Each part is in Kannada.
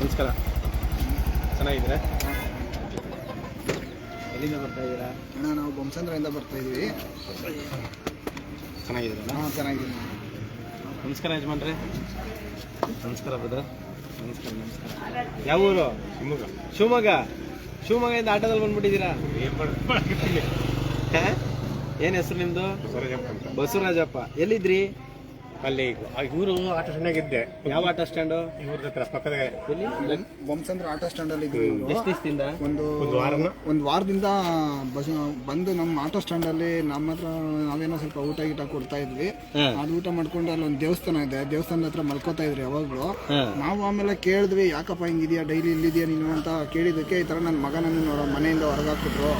ನಮಸ್ಕಾರ. ಚೆನ್ನಾಗಿದ್ದೀರಾ? ಎಲ್ಲಿಂದ ಬರ್ತಾ ಇದ್ದೀರಾ? ಅಣ್ಣ ನಾವು ಬೊಮ್ಸಂದ್ರಿಂದ ಬರ್ತಾ ಇದ್ದೀವಿ. ಚೆನ್ನಾಗಿದ್ದೀರಾ? ಹಾಂ ಚೆನ್ನಾಗಿದ್ದೀನಿ. ನಮಸ್ಕಾರ ಯಜಮಾನ್ರೆ. ನಮಸ್ಕಾರ ಬ್ರದರ್ ನಮಸ್ಕಾರ ನಮಸ್ಕಾರ. ಯಾವ ಊರು? ಶಿವಮೊಗ್ಗ. ಶಿವಮೊಗ್ಗ. ಶಿವಮೊಗ್ಗದಿಂದ ಆಟೋದಲ್ಲಿ ಬಂದ್ಬಿಟ್ಟಿದ್ದೀರಾ? ಏನು ಏನ್ ಹೆಸರು ನಿಮ್ಮದು ಬಸವರಾಜಪ್ಪ. ಎಲ್ಲಿದ್ರಿ? ಅಲ್ಲಿ ಇವರು ಆಟೋ ಚೆನ್ನಾಗಿದ್ದೆ ಯಾವ ಆಟೋ ಸ್ಟ್ಯಾಂಡ್ ಇವ್ರ ಹತ್ರ ಪಕ್ಕದ ಎಲ್ಲಿ? ಬೊಮ್ಮಸಂದ್ರ ಆಟೋ ಸ್ಟ್ಯಾಂಡಲ್ಲಿ ಇದ್ವಿ ಇವ್ರು. ಎಷ್ಟು ದಿವಸದಿಂದ? ಒಂದು ಒಂದು ವಾರನ? ಒಂದು ವಾರದಿಂದ ಬಸ್ ಬಂದು ನಮ್ಮ ಆಟೋ ಸ್ಟ್ಯಾಂಡಲ್ಲಿ ನಮ್ಮ ಹತ್ರ ನಾವೇನೋ ಸ್ವಲ್ಪ ಊಟ ಗೀಟ ಕೊಡ್ತಾ ಇದ್ವಿ. ಅದು ಊಟ ಮಾಡ್ಕೊಂಡು ಅಲ್ಲಿ ಒಂದು ದೇವಸ್ಥಾನ ಇದೆ. ದೇವಸ್ಥಾನದ ಹತ್ರ ಮಲ್ಕೋತಾ ಇದ್ರಿ ಯಾವಾಗಲೂ. ನಾವು ಆಮೇಲೆ ಕೇಳಿದ್ವಿ ಯಾಕಪ್ಪ ಹಿಂಗಿದ್ಯಾ? ಡೈಲಿ ಇಲ್ಲಿದ್ಯಾ ನೀನು ಅಂತ ಕೇಳಿದಕ್ಕೆ ಈ ಥರ ನನ್ನ ಮಗ ನನ್ನ ಮನೆಯಿಂದ ಹೊರಗಾಕ್ಬಿಟ್ರು.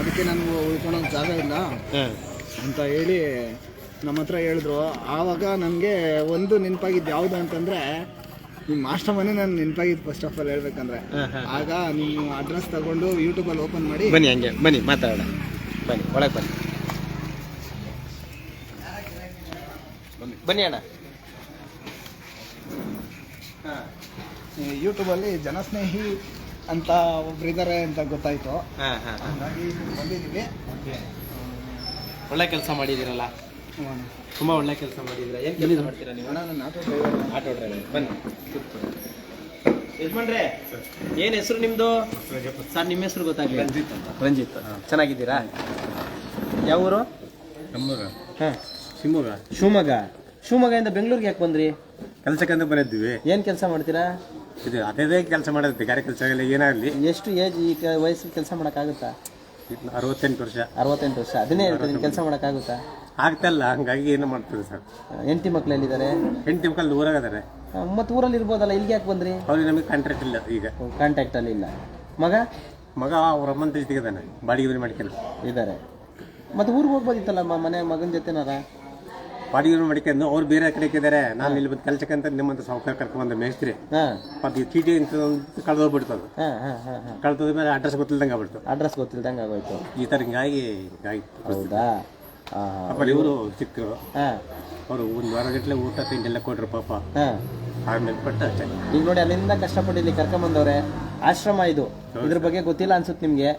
ಅದಕ್ಕೆ ನನಗೆ ಉಳ್ಕೊಳೋಕೆ ಜಾಗ ಇಲ್ಲ ಅಂತ ಹೇಳಿ ನಮ್ಮ ಹತ್ರ ಹೇಳಿದ್ರು. ಆವಾಗ ನನಗೆ ಒಂದು ನೆನಪಾಗಿದ್ದು ಯಾವುದು ಅಂತಂದರೆ ನಿಮ್ಮ ಮಾಸ್ಟರ್ ಮನೆ ನಾನು ನೆನಪಾಗಿದ್ದು ಫಸ್ಟ್ ಆಫ್ ಆಲ್ ಹೇಳ್ಬೇಕಂದ್ರೆ. ಆಗ ನಿಮ್ಮ ಅಡ್ರೆಸ್ ತಗೊಂಡು ಯೂಟ್ಯೂಬಲ್ಲಿ ಓಪನ್ ಮಾಡಿ ಬನ್ನಿ ಹಂಗೆ ಬನ್ನಿ ಮಾತಾಡೋಣ. ಬನ್ನಿ ಒಳಗೆ ಬನ್ನಿ. ಬನ್ನಿ ಅಣ್ಣ. ಯೂಟ್ಯೂಬಲ್ಲಿ ಜನಸ್ನೇಹಿ ಅಂತ ಒಬ್ರು ಇದ್ದಾರೆ ಅಂತ ಗೊತ್ತಾಯ್ತು. ಹಾಗಾಗಿ ಬಂದಿದ್ದೀವಿ. ಒಳ್ಳೆ ಕೆಲಸ ಮಾಡಿದ್ದೀರಲ್ಲ. ತುಂಬ ಒಳ್ಳೆ ಕೆಲಸ ಮಾಡಿದ್ದೀರಾ? ಏನು ಕೆಲಸ ಮಾಡ್ತೀರಾ ನೀವು? ಆಟೋ ಡ್ರೈವರ್ ಆಟೋ ಡ್ರೈವರ್ ಬನ್ನಿ. ಯಜಮಾನ್ರೆ ಏನು ಹೆಸರು ನಿಮ್ಮದು ಸರ್ ನಿಮ್ಮ ಹೆಸರು ಗೊತ್ತಾಗಲಿ ರಂಜಿತ್ ರಂಜಿತ್. ಚೆನ್ನಾಗಿದ್ದೀರಾ? ಯಾವ ಊರು? ನಮ್ಮೂರ ಹಾಂ. ಶಿವಮೊಗ್ಗ. ಶಿವಮೊಗ್ಗ. ಶಿವಮೊಗ್ಗದಿಂದ ಬೆಂಗಳೂರಿಗೆ ಯಾಕೆ ಬಂದ್ರಿ? ಕೆಲಸಕ್ಕಂತ ಬಂದಿದ್ವಿ. ಏನು ಕೆಲಸ ಮಾಡ್ತೀರಾ? ಇದು ಅದೇ ಕೆಲಸ ಮಾಡೋದು. ಗಾರೆ ಕೆಲಸ ಆಗಲಿ ಏನಾಗಲಿ. ಎಷ್ಟು ಏಜ್ ಈ ವಯಸ್ಸಿಗೆ ಕೆಲಸ ಮಾಡೋಕ್ಕಾಗುತ್ತಾ? ಅರವತ್ತೆಂಟು ವರ್ಷ. ಅರವತ್ತೆಂಟು ವರ್ಷ. ಅದನ್ನೇ ಹೇಳ್ತೀನಿ ಕೆಲಸ ಮಾಡೋಕ್ಕಾಗುತ್ತಾ? ಆಗ್ತಲ್ಲ ಹಂಗಾಗಿ ಏನು ಮಾಡ್ತೀವಿ ಸರ್? ಹೆಂಡತಿ ಮಕ್ಳು ಎಲ್ಲಿದ್ದಾರೆ? ಹೆಂಡತಿ ಮಕ್ಕಳು ಊರಾಗದಾರೆ. ಮತ್ತೆ ಊರಲ್ಲಿ ಇರ್ಬೋದಲ್ಲ ಇಲ್ಲಿಗೆ ಯಾಕೆ ಬಂದ್ರಿ? ಅವ್ರಿಗೆ ನಮಗೆ ಕಾಂಟ್ರಾಕ್ಟ್ ಇಲ್ಲ ಈಗ. ಕಾಂಟ್ಯಾಕ್ಟಲ್ಲಿ ಇಲ್ಲ. ಮಗ? ಮಗ ಅವ್ರ ಅಮ್ಮನ ಜೊತೆಗಿದ್ದಾನೆ ಬಾಡಿಗೆ ಮನೆ ಮಾಡ್ಕೊಂಡು. ಇದ್ದಾರೆ ಮತ್ತೆ ಊರಿಗೆ ಹೋಗ್ಬೋದಿತ್ತಲ್ಲ ಮ- ಮನೆ ಮಗನ ಜೊತೆನಾರ? ಬಾಡಿಗೆ ಮಾಡ್ಕೊಂಡು ಅವ್ರು ಬೇರೆ ಕಡೆ ಇದ್ದಾರೆ ನಾನು ಇಲ್ಲಿ ಬಂದು ಕೆಲಸಕ್ಕಂತ ನಿಮ್ಮಂತ ಸಾವುಕಾರ ಕರ್ಕೊಂಡ್ ಮೇಸ್ತ್ರಿ. ಹಾಂ. ಅದು ಚೀಟಿ ಅಂತ ಕಳೆದೋಗ್ಬಿಡ್ತದೆ ಕಳೆದ ಮೇಲೆ ಅಡ್ರೆಸ್ ಗೊತ್ತಿಲ್ದಂಗೆ ಆಗ್ಬಿಡ್ತು. ಅಡ್ರೆಸ್ ಗೊತ್ತಿಲ್ದಂಗೆ ಆಗೋಯ್ತು. ಈ ಥರ ಹಿಂಗಾಗಿ ಹಿಂಗಾಯ್ತು ಹೌದಾ? ಇವರು ಚಿಕ್ಕರು ಹಾಂ. ಅವರು ಒಂದು ವಾರ ಗಟ್ಟಲೆ ಊಟ ತಿಂಡಿ ಎಲ್ಲ ಕೊಟ್ರು ಪಾಪ. ಹಾಂ. ಆಮೇಲೆ ಪಟ್ಟ ಅಷ್ಟೇ ಈಗ ನೋಡಿ ಅಲ್ಲಿಂದ ಕಷ್ಟಪಟ್ಟು ಇಲ್ಲಿ ಕರ್ಕೊಂಬಂದವ್ರೆ ಆಶ್ರಮ ಇದು. ಇದ್ರ ಬಗ್ಗೆ ಗೊತ್ತಿಲ್ಲ ಅನ್ಸುತ್ತೆ ನಿಮ್ಗೆ.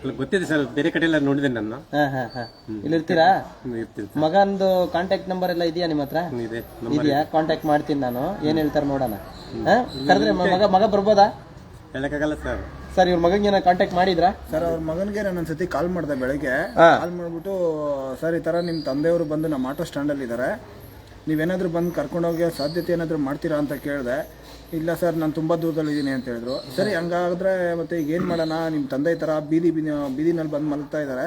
ಅಲ್ಲ ಗೊತ್ತಿದೆ ಸರ್ ಬೇರೆ ಕಡೆ ಎಲ್ಲ ನೋಡಿದೆ ನಾನು ಹಾ ಹಾ ಹಾ. ಇಲ್ಲಿ ಇರ್ತೀರಾ? ಇರ್ತೀನಿ ಮಗಂದು ಕಾಂಟ್ಯಾಕ್ಟ್ ನಂಬರ್ ಎಲ್ಲ ಇದೆಯಾ ನಿಮ್ಮ ಹತ್ರ? ಇದೆ ಇದೆಯಾ? ಕಾಂಟ್ಯಾಕ್ಟ್ ಮಾಡ್ತೀನಿ ನಾನು. ಏನ್ ಹೇಳ್ತಾರೆ ನೋಡೋಣ. ಹಾ? ಕರೆದ್ರೆ ಮಗ ಮಗ ಬರ್ಬೋದಾ? ಹೇಳಕ್ಕಾಗಲ್ಲ ಸರ್. ಸರ್ ಇವ್ರ ಮಗಂಗೆ ಏನೋ ಕಾಂಟ್ಯಾಕ್ಟ್ ಮಾಡಿದ್ರಾ? ಸರ್ ಅವ್ರ ಮಗನಿಗೆ ನಾನು ಒಂದ್ಸತಿ ಕಾಲ್ ಮಾಡ್ದೆ ಬೆಳಗ್ಗೆ. ಕಾಲ್ ಮಾಡ್ಬಿಟ್ಟು ಸರ್ ಈ ಥರ ನಿಮ್ಮ ತಂದೆಯವರು ಬಂದು ನಮ್ಮ ಆಟೋ ಸ್ಟ್ಯಾಂಡಲ್ಲಿ ಇದ್ದಾರೆ ನೀವೇನಾದರೂ ಬಂದು ಕರ್ಕೊಂಡೋಗಿ ಸಾಧ್ಯತೆ ಏನಾದರೂ ಮಾಡ್ತೀರಾ? ಅಂತ ಕೇಳಿದೆ. ಇಲ್ಲ ಸರ್ ನಾನು ತುಂಬ ದೂರದಲ್ಲಿದ್ದೀನಿ ಅಂತ ಹೇಳಿದ್ರು. ಸರಿ ಹಂಗಾದ್ರೆ ಮತ್ತೆ ಈಗ ಏನು ಮಾಡೋಣ? ನಿಮ್ಮ ತಂದೆ ಈ ಥರ ಬೀದಿ ಬೀದಿ ಬೀದಿನಲ್ಲಿ ಬಂದು ಮಲಗ್ತಾ ಇದ್ದಾರೆ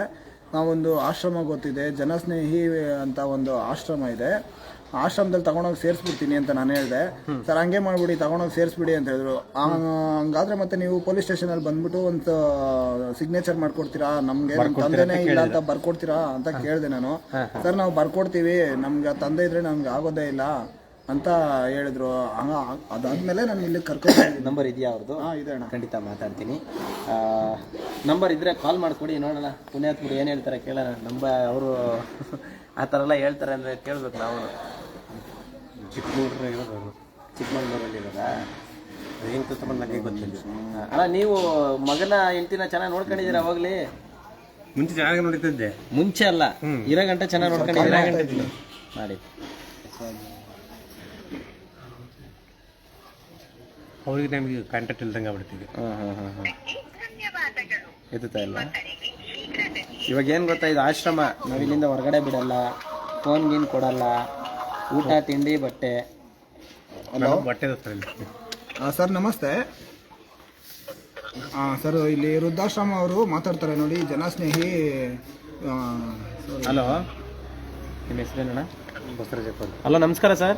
ನಾವೊಂದು ಆಶ್ರಮ ಗೊತ್ತಿದೆ ಜನಸ್ನೇಹಿ ಅಂತ ಒಂದು ಆಶ್ರಮ ಇದೆ. ಆಶ್ರಮದಲ್ಲಿ ತಗೊಂಡೋಗಿ ಸೇರಿಸ್ಬಿಡ್ತೀನಿ ಅಂತ ನಾನು ಹೇಳಿದೆ. ಸರ್ ಹಂಗೆ ಮಾಡ್ಬಿಡಿ ತಗೊಂಡೋಗಿ ಸೇರಿಸ್ಬಿಡಿ ಅಂತ ಹೇಳಿದ್ರು. ಹಂಗಾದ್ರೆ ಮತ್ತೆ ನೀವು ಪೊಲೀಸ್ ಸ್ಟೇಷನಲ್ಲಿ ಬಂದ್ಬಿಟ್ಟು ಒಂದು ಸಿಗ್ನೇಚರ್ ಮಾಡ್ಕೊಡ್ತೀರಾ? ನಮ್ಗೆ ನಮ್ಮ ತಂದೆನೇ ಇಲ್ಲ ಅಂತ ಬರ್ಕೊಡ್ತೀರಾ ಅಂತ ಕೇಳಿದೆ ನಾನು. ಸರ್ ನಾವು ಬರ್ಕೊಡ್ತೀವಿ. ನಮ್ಗೆ ತಂದೆ ಇದ್ರೆ ನಮ್ಗೆ ಆಗೋದೇ ಇಲ್ಲ. ಅಂತ ಹೇಳಿದ್ರು. ಹಂಗ ಅದಾದ್ಮೇಲೆ ನಾನು ಇಲ್ಲಿ ಕರ್ಕೊಂಡು ನಂಬರ್ ಇದೆಯಾ ಅವ್ರದ್ದು ಹಾಂ ಇದೆ ಅಣ್ಣ. ಖಂಡಿತ ಮಾತಾಡ್ತೀನಿ. ನಂಬರ್ ಇದ್ರೆ ಕಾಲ್ ಮಾಡ್ಕೊಡಿ ನೋಡೋಣ. ಪುಣ್ಯಾತ್ಮರು ಏನು ಹೇಳ್ತಾರೆ ಕೇಳೋಣ. ನಂಬ ಅವರು ಆ ಥರ ಎಲ್ಲ ಹೇಳ್ತಾರೆ ಅಂದರೆ ಕೇಳ್ಬೇಕು ನಾವು. ಇರೋದು. ಚಿಕ್ಕಮಂಗ್ಳೂರಲ್ಲಿ ಇರೋದಾ? ಏನು ಕೆಲಸ ಮಾಡಿ ನನಗೆ ಗೊತ್ತಿಲ್ಲ. ಹಾ. ಅಣ್ಣ ನೀವು ಮಗನ ಹೆಂಡ್ತಿನ ಚೆನ್ನಾಗಿ ನೋಡ್ಕೊಂಡಿದ್ದೀರಾ ಅವಾಗ್ಲಿ ಮುಂಚೆ ಚೆನ್ನಾಗಿ ನೋಡ್ತಿದ್ದೆ ಮುಂಚೆ ಅಲ್ಲ ಇರೋ ಗಂಟೆ ಚೆನ್ನಾಗಿ ನೋಡ್ಕೊಂಡಿದ್ದೀರಾ? ಮಾಡಿ. ಅವ್ರಿಗೆ ನಮಗೆ ಕಾಂಟ್ಯಾಕ್ಟ್ ಇಲ್ದಂಗೆ ಆಗ್ಬಿಡ್ತೀವಿ ಹಾಂ ಹಾಂ ಹಾಂ ಹಾಂ. ಎತ್ತುತ್ತಾ ಇಲ್ಲ ಇವಾಗ ಏನು ಗೊತ್ತಾ ಇದು ಆಶ್ರಮ. ನಾವು ಇಲ್ಲಿಂದ ಹೊರಗಡೆ ಬಿಡಲ್ಲ. ಫೋನ್ ಗೀನ್ ಕೊಡಲ್ಲ. ಊಟ ತಿಂಡಿ ಬಟ್ಟೆ. ಹಲೋ ಬಟ್ಟೆ ಸರ್ ನಮಸ್ತೆ. ಹಾಂ ಸರ್ ಇಲ್ಲಿ ವೃದ್ಧಾಶ್ರಮ ಅವರು ಮಾತಾಡ್ತಾರೆ ನೋಡಿ ಜನಸ್ನೇಹಿ ಆ. ಹಲೋ ನಿಮ್ಮ ಹೆಸರೇನಣ್ಣ? ಬಸವರಾಜಪ್ಪ. ಹಲೋ ನಮಸ್ಕಾರ ಸರ್.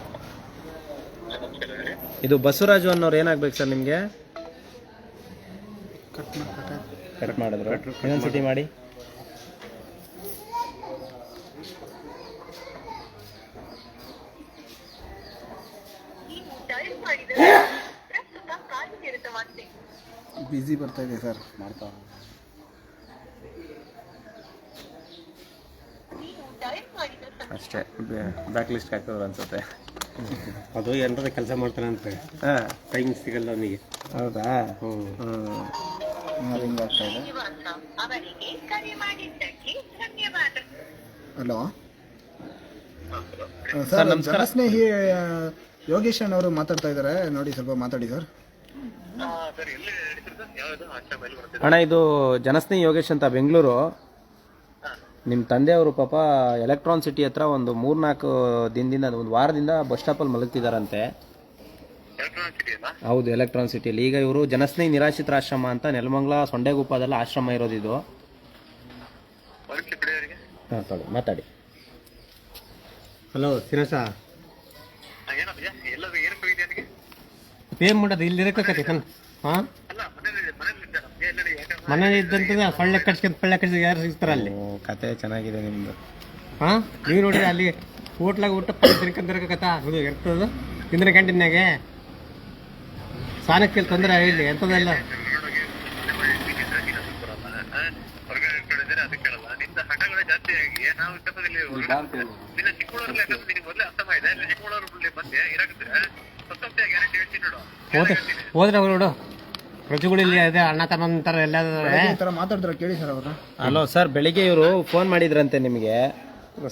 ಇದು ಬಸವರಾಜು ಅನ್ನೋರು ಏನಾಗ್ಬೇಕು ಸರ್ ನಿಮಗೆ? ಕಟ್ ಮಾಡಿದ್ರು. ಇನ್ನೊಂದ್ಸತಿ ಮಾಡಿ. ಬ್ಯುಸಿ ಬರ್ತಾ ಇದೆ ಸರ್ ಮಾಡ್ತಾ ಅಷ್ಟೇ ಬ್ಯಾಕ್ ಲಿಸ್ಟ್ ಹಾಕಿದ್ರು ಅನ್ಸುತ್ತೆ. ಅದು ಎಲ್ಲರ ಕೆಲಸ ಮಾಡ್ತಾನಂತೆ ಹಾಂ. ಟೈಮ್ ಸಿಗಲ್ಲ ಅವನಿಗೆ. ಹೌದಾ? ಹ್ಞೂ ಹ್ಞೂ ಅದು ಹಿಂಗೆ ಆಗ್ತಾ ಇದೆ? ಹಲೋ? ಸರ್ ನಮಸ್ಕಾರ. ಸ್ನೇಹಿ ಯೋಗೇಶನ್ ಯೋಗೇಶ್ ಅವರು ಮಾತಾಡ್ತಾ ಇದ್ದಾರೆ ನೋಡಿ ಸ್ವಲ್ಪ ಮಾತಾಡಿ ಸರ್. ಅಣ್ಣ ಇದು ಜನಸ್ನೇಹಿ ಯೋಗೇಶ್ ಅಂತ ಬೆಂಗಳೂರು. ನಿಮ್ಮ ತಂದೆಯವರು ಪಾಪ ಎಲೆಕ್ಟ್ರಾನ್ ಸಿಟಿ ಹತ್ರ ಒಂದು ಮೂರ್ನಾಲ್ಕು ದಿನದಿಂದ ಒಂದು ವಾರದಿಂದ ಬಸ್ ಸ್ಟಾಪಲ್ಲಿ ಮಲಗ್ತಿದಾರಂತೆ. ಹೌದು ಎಲೆಕ್ಟ್ರಾನ್ ಸಿಟಿಯಲ್ಲಿ ಈಗ ಇವರು ಜನಸ್ನೇಹಿ ನಿರಾಶ್ರಿತ ಆಶ್ರಮ ಅಂತ ನೆಲಮಂಗ್ಲ ಸೊಂಡೆಗುಪ್ಪದಲ್ಲಿ ಆಶ್ರಮ ಇರೋದು ಇದು ಹಾಂ ತೊಳಿ ಮಾತಾಡಿ. ಹಲೋ ಸಿರಸ ಪೇ ಮಾಡೋದು ಇಲ್ಲಿ ಇರಕ್ಕೆ ಕಣ್. ಹಾಂ? ಮನೇಲಿ ಇದ್ದಂತ ಸೊಳ್ಳೆ ಕಡ್ಸ್ಕೊಂಡ್ ಪಳ್ಳೆ ಕಡ್ಸಿ ಯಾರು ಸಿಗ್ತಾರ ಅಲ್ಲಿ? ಓ ಕತೆ ಚೆನ್ನಾಗಿದೆ ನಿಮ್ದು. ಹಾ? ನೀವು ನೋಡ್ರಿ ಅಲ್ಲಿ ಹೋಟ್ಲಾಗ ಊಟ ಪಲ್ಯ ಕಥಾ? ಅದು ಇರ್ತದ ತಿಂದ್ರೆ ಕ್ಯಾಂಟೀನ್ಯಾಗೆ ಸ್ಥಾನಕ್ಕೆ ತೊಂದರೆ ಇಲ್ಲಿ ಎಂಥದೆಲ್ಲ ಹೋದ್ರೆ ಹೋದ್ರೆ ಅವ್ರು ನೋಡು. ರುಚಿಗಳಿಲ್ಲಿ ಅದೇ ಅಣ್ಣ ತಮ್ಮಂತರ ಎಲ್ಲ ಈ ಥರ ಮಾತಾಡಿದ್ರೆ ಕೇಳಿ ಸರ್ ಅವ್ರನ್ನ ಹಲೋ ಸರ್ ಬೆಳಿಗ್ಗೆ ಇವರು ಫೋನ್ ಮಾಡಿದ್ರಂತೆ ನಿಮಗೆ?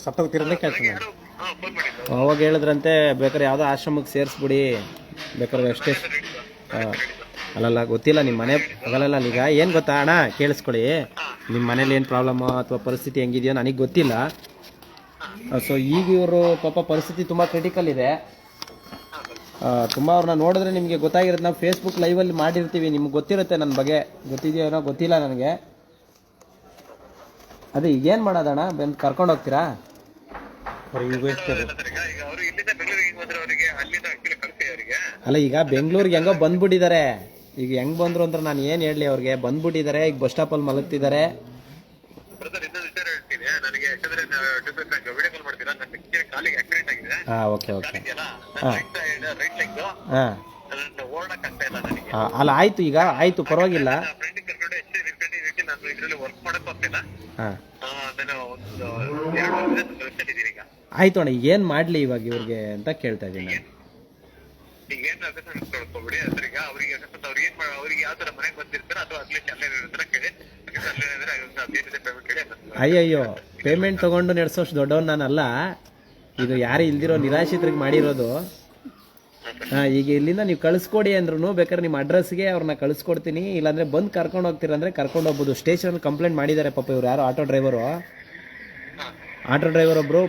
ಸತ್ತೋಗ್ತಿರೋದೇ ಕೆಲಸ ಅವಾಗ ಹೇಳಿದ್ರಂತೆ ಬೇಕಾದ್ರೆ ಯಾವುದೋ ಆಶ್ರಮಕ್ಕೆ ಸೇರಿಸ್ಬಿಡಿ. ಬೇಕಾದ್ರೆ ಅಷ್ಟೇ ಹಾಂ ಅಲ್ಲಲ್ಲ ಗೊತ್ತಿಲ್ಲ ನಿಮ್ಮ ಮನೆ ಅದಲ್ಲ ಈಗ. ಏನು ಗೊತ್ತಾ ಅಣ್ಣ? ಕೇಳಿಸ್ಕೊಳ್ಳಿ. ನಿಮ್ಮ ಮನೇಲಿ ಏನು ಪ್ರಾಬ್ಲಮ್ಮು ಅಥವಾ ಪರಿಸ್ಥಿತಿ ಹೆಂಗಿದೆಯೋ ನನಗೆ ಗೊತ್ತಿಲ್ಲ. ಸೊ ಈಗ ಇವರು ಪಾಪ ಪರಿಸ್ಥಿತಿ ತುಂಬ ಕ್ರಿಟಿಕಲ್ ಇದೆ. ತುಂಬ ಅವ್ರನ್ನ ನೋಡಿದ್ರೆ ನಿಮಗೆ ಗೊತ್ತಾಗಿರುತ್ತೆ. ನಾವು ಫೇಸ್ಬುಕ್ ಲೈವಲ್ಲಿ ಮಾಡಿರ್ತೀವಿ. ನಿಮ್ಗೆ ಗೊತ್ತಿರುತ್ತೆ ನನ್ನ ಬಗ್ಗೆ. ಗೊತ್ತಿದೆಯೋ ಏನೋ ಗೊತ್ತಿಲ್ಲ ನನಗೆ. ಅದೇ ಈಗೇನು ಮಾಡೋದಣ್ಣ? ಬಂದು ಕರ್ಕೊಂಡು ಹೋಗ್ತೀರಾ? ಅಲ್ಲ ಈಗ ಬೆಂಗಳೂರಿಗೆ ಹೆಂಗೋ ಬಂದ್ಬಿಟ್ಟಿದ್ದಾರೆ. ಈಗ ಹೆಂಗ್ ಬಂದ್ರು ಅಂದ್ರೆ ನಾನು ಏನು ಹೇಳಲಿ ಅವ್ರಿಗೆ? ಬಂದ್ಬಿಟ್ಟಿದ್ದಾರೆ ಈಗ ಬಸ್ ಸ್ಟಾಪಲ್ಲಿ ಮಲಗ್ತಿದ್ದಾರೆ. ಹಾಂ ಓಕೆ ಓಕೆ ಹಾಂ. ಹಾಂ. ಅಲ್ಲ ಆಯ್ತು ಈಗ ಆಯ್ತು ಪರವಾಗಿಲ್ಲ. ಹಾಂ. ಆಯ್ತು ಅಣ್ಣ ಈಗ ಏನು ಮಾಡ್ಲಿ ಇವಾಗ ಇವ್ರಿಗೆ ಅಂತ ಕೇಳ್ತಾ ಇದ್ದೀನಿ ನಾನು. ಈಗೇನು ಅಕಸ್ಮಾತ್ ನೋಡ್ಕೊಬಿಡಿ ಅದ್ರ ಈಗ ಅವ್ರಿಗೆ ಅಕಸ್ಮಾತ್ ಅವ್ರಿಗೆ ಏನ್ ಮಾ- ಅವ್ರಿಗೆ ಯಾವ ತರ ಮನೆಗೆ ಬಂದಿರ್ತಾರ ಅಥವಾ ಅಟ್ಲೀಸ್ಟ್ ಅಲ್ಲೇ ಇರ್ತಾರ ಕೇಳಿ. ಅಕಸ್ಮಾತ್ ಅಲ್ಲೇ ಇದ್ರೆ ಪೇಮೆಂಟ್ ಕೇಳಿ. ಅಯ್ಯಯ್ಯೋ ಪೇಮೆಂಟ್ ತಗೊಂಡು ನಡೆಸೋಷ್ಟು ದೊಡ್ಡವನ್ ನಾನಲ್ಲ. ಇದು ಯಾರು ಇಲ್ದಿರೋ ನಿರಾಶ್ರಿತರಿಗೆ ಮಾಡಿರೋದು ಹಾ ಈಗ ಇಲ್ಲಿಂದ ನೀವು ಕಳಿಸ್ಕೊಡಿ ಅಂದ್ರೂ ಬೇಕಾದ್ರೆ ನಿಮ್ಮ ಅಡ್ರೆಸ್ಗೆ ಅವ್ರನ್ನ ಕಳಿಸ್ಕೊಡ್ತೀನಿ ಇಲ್ಲಾಂದ್ರೆ ಬಂದು ಕರ್ಕೊಂಡು ಹೋಗ್ತೀರ ಅಂದ್ರೆ ಕರ್ಕೊಂಡು ಹೋಗ್ಬೋದು. ಸ್ಟೇಷನ್ ಕಂಪ್ಲೇಂಟ್ ಮಾಡಿದ್ದಾರೆ ಪಾಪ ಇವ್ರು ಯಾರು ಆಟೋ ಡ್ರೈವರು. ಆಟೋ ಡ್ರೈವರ್ ಒಬ್ಬರು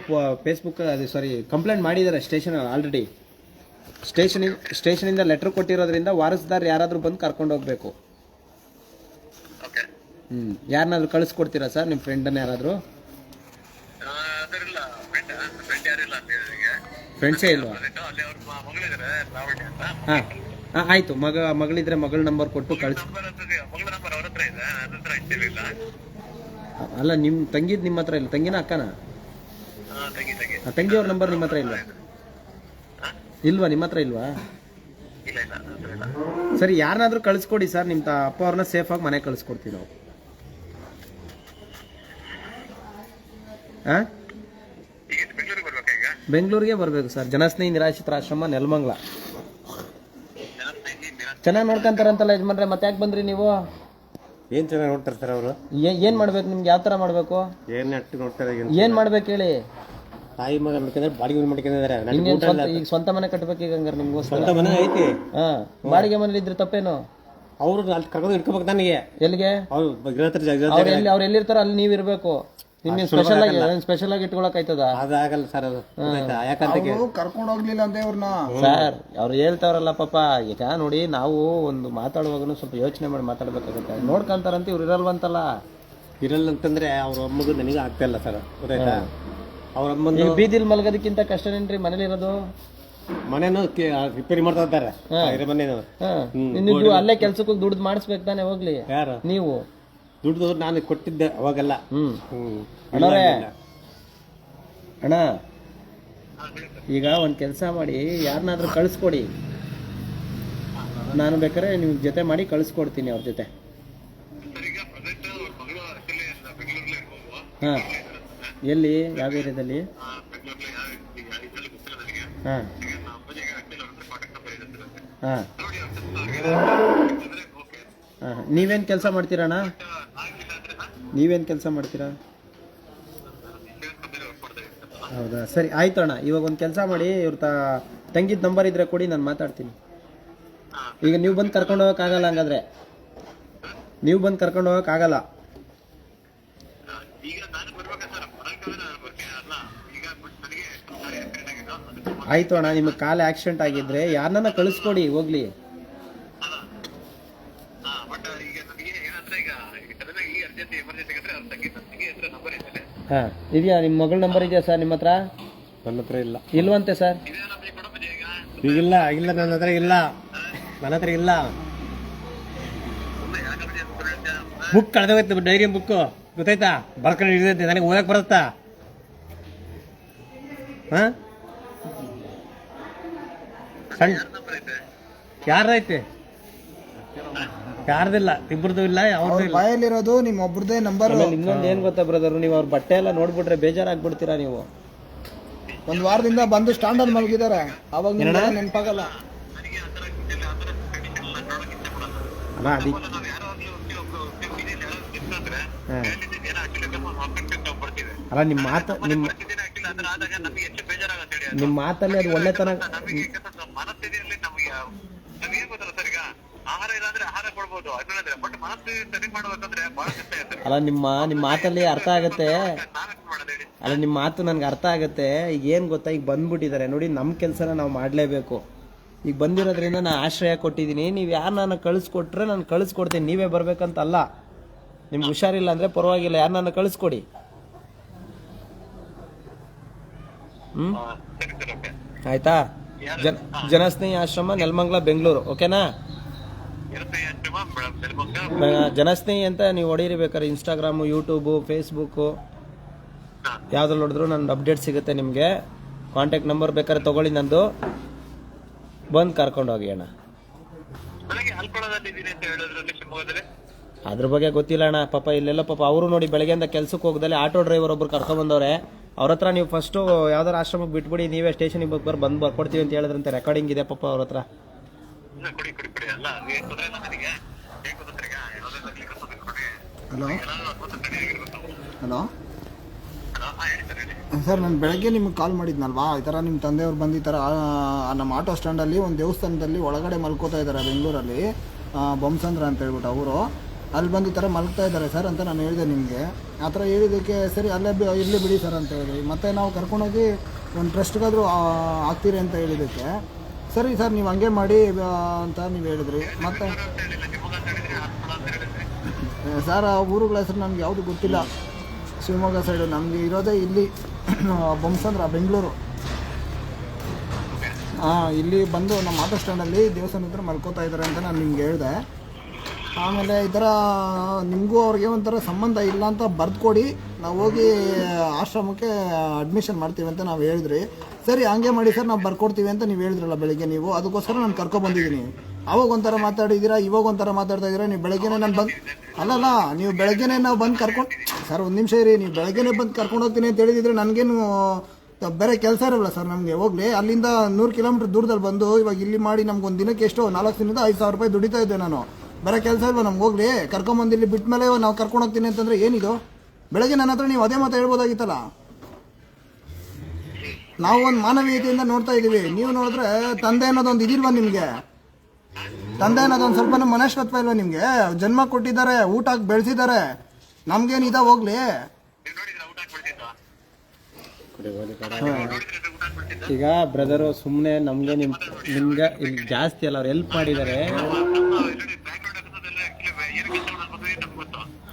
ಫೇಸ್ಬುಕ್ ಅದು ಸಾರಿ ಕಂಪ್ಲೇಂಟ್ ಮಾಡಿದ್ದಾರೆ ಸ್ಟೇಷನ್ ಆಲ್ರೆಡಿ ಸ್ಟೇಷನ್ ಸ್ಟೇಷನಿಂದ ಲೆಟರ್ ಕೊಟ್ಟಿರೋದ್ರಿಂದ ವಾರಸ್ದಾರ್ ಯಾರಾದರೂ ಬಂದು ಕರ್ಕೊಂಡು ಹೋಗ್ಬೇಕು. ಹ್ಞೂ ಯಾರನ್ನಾದ್ರೂ ಕಳಿಸ್ಕೊಡ್ತೀರಾ ಸರ್ ನಿಮ್ಮ ಫ್ರೆಂಡನ್ನ ಯಾರಾದರೂ ಅದರಿಲ್ಲ ಫ್ರೆಂಡ್ ಫ್ರೆಂಡ್ ಯಾರಿಲ್ಲ ಅಂತ ಹೇಳಿದ್ರೆ ಫ್ರೆಂಡ್ಸೇ ಇಲ್ವಾ? ಹಾಂ. ಹಾಂ ಆಯಿತು. ಮಗ ಮಗಳಿದ್ರೆ ಮಗಳ ನಂಬರ್ ಕೊಟ್ಟು ಕಳಿಸಿ. ಅಲ್ಲ ನಿಮ್ಮ ತಂಗಿದ್ ನಿಮ್ಮ ಹತ್ರ ಇಲ್ಲ. ತಂಗಿನ ಅಕ್ಕನ? ತಂಗಿಯವ್ರ ನಂಬರ್ ನಿಮ್ಮ ಹತ್ರ ಇಲ್ವಾ? ಇಲ್ವಾ? ನಿಮ್ಮ ಹತ್ರ ಇಲ್ವಾ? ಸರಿ ಯಾರನ್ನಾದ್ರೂ ಕಳಿಸ್ಕೊಡಿ ಸರ್. ನಿಮ್ಮ ತ ಅಪ್ಪ ಅವ್ರನ್ನ ಸೇಫಾಗಿ ಮನೆಗೆ ಕಳಿಸ್ಕೊಡ್ತೀವಿ ನಾವು. ಹಾಂ ಈಗ ಬೆಂಗಳೂರಿಗೆ ಬರ್ಬೇಕಾ ಈಗ ಬೆಂಗಳೂರಿಗೆ ಬರಬೇಕು ಸರ್. ಜನಸ್ನೇಹಿ ನಿರಾಶ್ರಿತರ ಆಶ್ರಮ ನೆಲಮಂಗ್ಲ. ಚೆನ್ನಾಗಿ ನೋಡ್ಕೊಂತಾರಂತಲ್ಲ ಯಜಮಾನ್ರೆ ಮತ್ತೆ ಯಾಕೆ ಬಂದ್ರಿ ನೀವು? ಏನ್ ಚೆನ್ನಾಗಿ ನೋಡ್ತಾರೆ ಸರ್ ಅವರು? ಏನು ಮಾಡ್ಬೇಕು ನಿಮ್ಗೆ? ಯಾವ ಥರ ಮಾಡಬೇಕು? ಏನ್ ನೋಡ್ತಾರೆ ಮಾಡ್ಬೇಕು ಹೇಳಿ? ತಾಯಿ ಮಗ ಮಾಡ್ಕೊಂಡ್ರೆ ಬಾಡಿಗೆ ಮಾಡ್ಕೊಂಡಿದ್ದಾರೆ. ನನಗೆ ಊಟ ಈಗ ಸ್ವಂತ ಮನೆ ಕಟ್ಬೇಕು ಈಗ ಹಂಗಾರೆ ನಿಮ್ಗೋಸ್ಕರ. ಸ್ವಂತ ಮನೆ ಐತಿ. ಹಾಂ. ಬಾಡಿಗೆ ಮನೇಲಿ ಇದ್ರೆ ತಪ್ಪೇನು? ಅವ್ರು ಅಲ್ಲಿ ಕರ್ಕೊಂಡು ಇಟ್ಕೋಬೇಕು ನನಗೆ. ಎಲ್ಲಿಗೆ? ಅವ್ರು ಗೃಹತ್ರ ಜಾಗ ಅವ್ರು ಎಲ್ಲಿ ಅವ್ರು ಎಲ್ಲಿರ್ತಾರ ಅಲ್ಲಿ ನೀವು ಇರ್ಬೇಕು. ಸ್ಪೆಷಲ್ ಆಗಿ ಸ್ಪೆಷಲ್ ಆಗಿ ಇಟ್ಕೊಳಕ್ ಆಯ್ತದ? ಅದಾಗಲ್ಲ ಸರ್ ಅದು. ಗೊತ್ತಾಯ್ತಾ? ಯಾಕಂತ ಅವರು ಕರ್ಕೊಂಡು ಹೋಗ್ಲಿಲ್ಲ ಅಂತ ಇವ್ರನ್ನ ಸರ್ ಅವ್ರು ಹೇಳ್ತಾವ್ರಲ್ಲ ಪಾಪ ಈಗ ನೋಡಿ ನಾವು ಒಂದು ಮಾತಾಡುವಾಗನು ಸ್ವಲ್ಪ ಯೋಚನೆ ಮಾಡಿ ಮಾತಾಡ್ಬೇಕಾಗುತ್ತೆ. ನೋಡ್ಕೊಂತಾರಂತ ಇವ್ರು ಇರಲ್ವಂತಲ್ಲ. ಇರಲ್ಲ ಅಂತಂದ್ರೆ ಅವ್ರ ಅಮ್ಮಗೂ ನನಗೆ ಆಗ್ತಾ ಇಲ್ಲ ಸರ್. ಗೊತ್ತಾಯ್ತಾ? ಅವ್ರ ಅಮ್ಮ ಈಗ ಬೀದಿಲ್ ಮಲಗೋದಕ್ಕಿಂತ ಕಷ್ಟನೇನ್ರಿ ಮನೇಲಿ ಇರೋದು ಮನೇನು ಕೆ- ರಿಪೇರಿ ಮಾಡ್ತಾ ಇದ್ದಾರೆ. ಇರೋ ಮನೇನು. ಹಾ. ನೀವು ಅಲ್ಲೇ ಕೆಲ್ಸಕ್ಕೆ ದುಡ್ದು ಮಾಡಿಸ್ಬೇಕು ತಾನೆ ಹೋಗ್ಲಿ. ಯಾರು? ನೀವು. ದುಡ್ಡು ನಾನು ಕೊಟ್ಟಿದ್ದೆ ಅವಾಗೆಲ್ಲ. ಅಣ್ಣವ್ರೆ. ಅಣ್ಣ ಈಗ ಒಂದು ಕೆಲಸ ಮಾಡಿ ಯಾರನ್ನಾದ್ರೂ ಕಳಿಸ್ಕೊಡಿ. ನಾನು ಬೇಕಾದ್ರೆ ನಿಮ್ ಜೊತೆ ಮಾಡಿ ಕಳಿಸ್ಕೊಡ್ತೀನಿ ಅವ್ರ ಜೊತೆ. ಹಾಂ. ಎಲ್ಲಿ? ಯಾವ ಏರಿಯಾದಲ್ಲಿ? ಹಾ. ಹಾ ಹಾಂ. ನೀವೇನು ಕೆಲಸ ಮಾಡ್ತೀರಣ್ಣ? ನೀವೇನು ಕೆಲಸ ಮಾಡ್ತೀರಾ? ಹೌದಾ? ಸರಿ, ಆಯ್ತು ಅಣ್ಣ. ಇವಾಗ ಒಂದು ಕೆಲಸ ಮಾಡಿ, ಇವ್ರ ತಂಗಿದ ನಂಬರ್ ಇದ್ರೆ ಕೊಡಿ, ನಾನು ಮಾತಾಡ್ತೀನಿ. ಈಗ ನೀವು ಬಂದು ಕರ್ಕೊಂಡು ಹೋಗೋಕ್ಕಾಗಲ್ಲ ಹಂಗಾದ್ರೆ. ನೀವು ಬಂದು ಕರ್ಕೊಂಡು ಹೋಗೋಕ್ಕಾಗಲ್ಲ ಆಯ್ತು ಅಣ್ಣ, ನಿಮಗೆ ಕಾಲು ಆಕ್ಸಿಡೆಂಟ್ ಆಗಿದ್ರೆ ಯಾರನ್ನ ಕಳಿಸ್ಕೊಡಿ, ಹೋಗ್ಲಿ ಅಲ್ಲ ಹಾ ಬಟ್ ಈಗ ನನಗೆ ಏನಂದ್ರೆ ಈಗ ಈಗ ಸಡನ್ ಆಗಿ ಅರ್ಜೆಂಟ್ ಎಮರ್ಜೆನ್ಸಿ ಅಂದ್ರೆ ಅವ್ರ ತಂಗಿ ನನ್ನ ತಂಗಿ ಹತ್ರ ನಂಬರ್ ಇರ್ತದೆ ಹಾಂ. ಇದೆಯಾ ನಿಮ್ಮ ಮಗಳ ನಂಬರ್ ಇದೆಯಾ ಸರ್ ನಿಮ್ಮ ಹತ್ರ? ನನ್ನ ಹತ್ರ ಇಲ್ಲ. ಇಲ್ವಂತೆ ಸರ್ ಈಗಿಲ್ಲ ಇಲ್ಲ ನನ್ನ ಹತ್ರ ಇಲ್ಲ. ನನ್ನ ಹತ್ರ ಇಲ್ಲ. ಬುಕ್ ಕಳೆದೋಗುತ್ತೆ ಡೈರಿ ಬುಕ್ ಗೊತ್ತಾಯ್ತಾ? ಬರ್ಕೊಂಡು ಹಿಡಿದೈತೆ ನನಗೆ ಓದಕ್ ಬರುತ್ತಾ? ಹಾಂ? ಸಣ್ಣ ಯಾರ್ದೈತೆ? ಯಾರ್ದಿಲ್ಲ ಇಬ್ಬರದು ಇಲ್ಲ ಅವ್ರದ್ದು ಅವ್ರ ಇಲ್ಲ. ಬಾಯಲ್ಲಿರೋದು ನಿಮ್ಮ ಒಬ್ರದೇ ನಂಬರ್ ಆಮೇಲೆ ಇನ್ನೊಂದು ಏನು ಗೊತ್ತಾ ಬ್ರದರ್ ನೀವು ಅವ್ರ ಬಟ್ಟೆ ಎಲ್ಲ ನೋಡ್ಬಿಟ್ರೆ ಬೇಜಾರಾಗ್ಬಿಡ್ತೀರಾ ನೀವು? ಒಂದ್ ವಾರದಿಂದ ಬಂದು ಸ್ಟ್ಯಾಂಡರ್ಡ್ ಮಲಗಿದ್ದಾರೆ ಅವಾಗ ನಿಮ್ಗೆ ನೆನಪಾಗಲ್ಲ. ಅಲ್ಲ ಅದಕ್ಕೆ ಅಲ್ಲ ನಿಮ್ಮ ಮಾತು ನಿಮ್ಮ. ನಿಮ್ಮ ಮಾತಲ್ಲಿ ಅದು ಒಳ್ಳೆತನ ನಮಗೆ ಯಾಕಂದ್ರೆ ಮನಸ್ಥಿತಿಯಲ್ಲಿ ನಮಗೆ ನಮ್ಗೆ ಏನ್ ಗೊತ್ತಲ್ಲ ಸರ್ ಈಗ ಆಹಾರ ಇಲ್ಲ ಅಂದ್ರೆ ಆಹಾರ ಕೊಡ್ಬೋದು ಅದನ್ನಂದ್ರೆ ಬಟ್ ಮನಸ್ಥಿತಿ ಸರಿ ಮಾಡ್ಬೇಕಂದ್ರೆ ಬಹಳ ಕಷ್ಟ ಇರುತ್ತೆ. ಅಲ್ಲ ನಿಮ್ಮ ನಿಮ್ಮ ಮಾತಲ್ಲಿ ಅರ್ಥ ಆಗುತ್ತೆ. ನಾವೇನ್ ಮಾಡೋದು ಹೇಳಿ ಅಲ್ಲ ನಿಮ್ಮ ಮಾತು ನನಗೆ ಅರ್ಥ ಆಗುತ್ತೆ. ಈಗ ಏನು ಗೊತ್ತಾ? ಈಗ ಬಂದ್ಬಿಟ್ಟಿದ್ದಾರೆ. ನೋಡಿ ನಮ್ಮ ಕೆಲಸನ ನಾವು ಮಾಡಲೇಬೇಕು. ಈಗ ಬಂದಿರೋದ್ರಿಂದ ನಾನು ಆಶ್ರಯ ಕೊಟ್ಟಿದ್ದೀನಿ. ನೀವು ನಾನು ಕಳಿಸ್ಕೊಟ್ರೆ ನಾನು ಕಳಿಸ್ಕೊಡ್ತೀನಿ. ನೀವೇ ಬರ್ಬೇಕಂತ ಅಲ್ಲ ನಿಮ್ಗೆ ಹುಷಾರಿಲ್ಲ ಅಂದರೆ ಪರವಾಗಿಲ್ಲ. ಯಾರನ್ನ ಕಳಿಸ್ಕೊಡಿ? ಹ್ಞೂ ಹಾ, ಸರಿ ಸರ್ ಓಕೆ ಆಯ್ತಾ? ಜನ ಜನಸ್ನೇಹಿ ಆಶ್ರಮ ನೆಲಮಂಗ್ಲ ಬೆಂಗಳೂರು. ಓಕೆನಾ? ಜನಸ್ನೇಹಿ ಅಂತ ನೀವು ಹೊಡೀರಿ ಬೇಕಾದ್ರೆ ಇನ್ಸ್ಟಾಗ್ರಾಮು ಯೂಟ್ಯೂಬು ಫೇಸ್ಬುಕ್ಕು. ಯಾವ್ದ್ರಲ್ಲಿ ನೋಡಿದ್ರು ನನ್ನ ಅಪ್ಡೇಟ್ ಸಿಗುತ್ತೆ ನಿಮಗೆ. ಕಾಂಟ್ಯಾಕ್ಟ್ ನಂಬರ್ ಬೇಕಾದ್ರೆ ತಗೊಳ್ಳಿ ನಂದು. ಬಂದು ಕರ್ಕೊಂಡು ಹೋಗಿ ಅಣ್ಣ. ಅದ್ರ ಬಗ್ಗೆ ಗೊತ್ತಿಲ್ಲ ಅಣ್ಣ. ಪಾಪ ಇಲ್ಲೆಲ್ಲ ಪಾಪ ಅವರು ನೋಡಿ ಬೆಳಗ್ಗೆಯಿಂದ ಕೆಲ್ಸಕ್ಕೆ ಹೋಗ್ದಲ್ಲಿ ಆಟೋ ಡ್ರೈವರ್ ಒಬ್ರು ಕರ್ಕೊಂಬಂದವ್ರೆ. ಅವ್ರ ಹತ್ರ ನೀವು ಫಸ್ಟು ಯಾವ್ದಾರು ಆಶ್ರಮಕ್ಕೆ ಬಿಟ್ಬಿಡಿ ನೀವೇ ಸ್ಟೇಷನಿಗೆ ಬರ್ಬಾರ್ದು ಬಂದು ಬರ್ಕೊಡ್ತೀವಿ ಅಂತ ಹೇಳಿದ್ರಂತೆ. ರೆಕಾರ್ಡಿಂಗ್ ಇದೆ ಪಾಪ ಅವ್ರ ಹತ್ರ. ಇಲ್ಲ, ಇಲ್ಲ ನನಗೆ? ಏನ್ ಹಲೋ? ಹಲೋ? ಹಾ ಹೇಳಿ ಸರ್ ಹೇಳಿ. ಸರ್ ನಾನು ಬೆಳಗ್ಗೆ ನಿಮ್ಗೆ ಕಾಲ್ ಮಾಡಿದ್ನಲ್ವಾ? ಈ ಥರ ನಿಮ್ಮ ತಂದೆಯವ್ರು ಬಂದು ಈ ಥರ ಆ, ನಮ್ಮ ಆಟೋ ಸ್ಟ್ಯಾಂಡಲ್ಲಿ ಒಂದು ದೇವಸ್ಥಾನದಲ್ಲಿ ಒಳಗಡೆ ಮಲ್ಕೋತಾ ಇದ್ದಾರೆ ಬೆಂಗಳೂರಲ್ಲಿ. ಬೊಮ್ಸಂದ್ರ ಅಂತ ಹೇಳ್ಬಿಟ್ಟು ಅವರು. ಅಲ್ಲಿ ಬಂದು ಈ ಥರ ಮಲ್ಗ್ತಾ ಇದ್ದಾರೆ ಸರ್ ಅಂತ ನಾನು ಹೇಳಿದೆ ನಿಮಗೆ. ಆ ಥರ ಹೇಳಿದ್ದಕ್ಕೆ ಸರಿ ಅಲ್ಲೇ ಬಿ ಇರಲಿ ಬಿಡಿ ಸರ್ ಅಂತ ಹೇಳಿ. ಮತ್ತೆ ನಾವು ಕರ್ಕೊಂಡೋಗಿ ಒಂದು ಟ್ರಸ್ಟ್ಗಾದರೂ ಆಗ್ತೀರಿ ಅಂತ ಹೇಳಿದ್ದಕ್ಕೆ. ಸರಿ ಸರ್, ನೀವು ಹಂಗೆ ಮಾಡಿ ಅಂತ ನೀವು ಹೇಳಿದ್ರಿ. ಮತ್ತೆ? ಸರ್, ಆ ಊರುಗಳ ಹೆಸರು ನಮ್ಗೆ ಯಾವುದು ಗೊತ್ತಿಲ್ಲ. ಶಿವಮೊಗ್ಗ ಸೈಡು ನಮಗೆ ಇರೋದೇ ಇಲ್ಲಿ ಬೊಮ್ಸಂದ್ರ, ಬೆಂಗಳೂರು. ಹಾಂ ಇಲ್ಲಿ ಬಂದು ನಮ್ಮ ಆಟೋ ಸ್ಟ್ಯಾಂಡಲ್ಲಿ ದೇವಸ್ಥಾನ ಹತ್ರ ಮಲ್ಕೋತಾ ಇದ್ದಾರೆ ಅಂತ ನಾನು ನಿಮ್ಗೆ ಹೇಳಿದೆ. ಆಮೇಲೆ ಈ ಥರ ನಿಮಗೂ ಅವ್ರಿಗೆ ಒಂಥರ ಸಂಬಂಧ ಇಲ್ಲ ಅಂತ ಬರ್ದು ಕೊಡಿ. ನಾವು ಹೋಗಿ ಆಶ್ರಮಕ್ಕೆ ಅಡ್ಮಿಷನ್ ಮಾಡ್ತೀವಿ ಅಂತ ನಾವು ಹೇಳಿದ್ರಿ. ಸರಿ, ಹಂಗೆ ಮಾಡಿ ಸರ್, ನಾವು ಬರ್ಕೊಡ್ತೀವಿ ಅಂತ ನೀವು ಹೇಳಿದ್ರಲ್ಲ ಬೆಳಿಗ್ಗೆ ನೀವು. ಅದಕ್ಕೋಸ್ಕರ ನಾನು ಕರ್ಕೊಬಂದಿದ್ದೀನಿ. ಅವಾಗ ಒಂಥರ ಮಾತಾಡಿದ್ದೀರಾ ಇವಾಗ ಒಂಥರ ಮಾತಾಡ್ತಾ ಇದ್ದೀರಾ ನೀವು ಬೆಳಗ್ಗೆನೇ ನಾನು ಬಂದು ಅಲ್ಲಲ್ಲ, ನೀವು ಬೆಳಗ್ಗೆನೇ ನಾವು ಬಂದು ಕರ್ಕೊಂಡು ಸರ್, ಒಂದು ನಿಮಿಷ ಇರಿ, ನೀವು ಬೆಳಗ್ಗೆನೇ ಬಂದು ಕರ್ಕೊಂಡು ಹೋಗ್ತೀನಿ ಅಂತ ಹೇಳಿದಿದ್ರೆ ನನಗೇನು ಬೇರೆ ಕೆಲಸ ಇರಲ್ಲ ಸರ್ ನಮಗೆ. ಹೋಗಲಿ, ಅಲ್ಲಿಂದ ನೂರು ಕಿಲೋಮೀಟ್ರ್ ದೂರದಲ್ಲಿ ಬಂದು ಇವಾಗ ಇಲ್ಲಿ ಮಾಡಿ ನಮ್ಗೆ ಒಂದು ದಿನಕ್ಕೆ ಎಷ್ಟು, ನಾಲ್ಕು ದಿನದ ಐದು ಸಾವಿರ ರೂಪಾಯಿ ದುಡಿತಾ ಇದ್ದೆ ನಾನು. ಬೇರೆ ಕೆಲಸ ಇಲ್ವಾ ನಮ್ಗೆ? ಹೋಗ್ಲಿ, ಕರ್ಕೊಂಬಂದು ಇಲ್ಲಿ ಬಿಟ್ಟ ಮೇಲೆ ನಾವು ಕರ್ಕೊಂಡು ಹೋಗ್ತೀನಿ ಅಂತಂದರೆ ಏನಿದು? ಬೆಳಗ್ಗೆ ನನ್ನ ಹತ್ರ ನೀವು ಅದೇ ಮಾತು ಹೇಳ್ಬೋದಾಗಿತ್ತಲ್ಲ? ನಾವು ಒಂದು ಮಾನವೀಯತೆಯಿಂದ ನೋಡ್ತಾ ಇದ್ದೀವಿ. ನೀವು ನೋಡಿದ್ರೆ ತಂದೆ ಅನ್ನೋದೊಂದು ಇದಿಲ್ವಾ ನಿಮಗೆ? ತಂದೆ ಅನ್ನೋದೊಂದು ಸ್ವಲ್ಪ ಮನಸ್ತತ್ವ ಇಲ್ವಾ ನಿಮಗೆ? ಜನ್ಮ ಕೊಟ್ಟಿದ್ದಾರೆ, ಊಟ ಹಾಕಿ ಬೆಳೆಸಿದ್ದಾರೆ. ನಮ್ಗೇನು ಇದ ಹೋಗ್ಲಿ? ಈಗ ಬ್ರದರು ಸುಮ್ಮನೆ ನಮಗೆ ನಿಮ್ ನಿಮ್ಗೆ ಜಾಸ್ತಿ ಅಲ್ಲ, ಅವ್ರು ಹೆಲ್ಪ್ ಮಾಡಿದ್ದಾರೆ.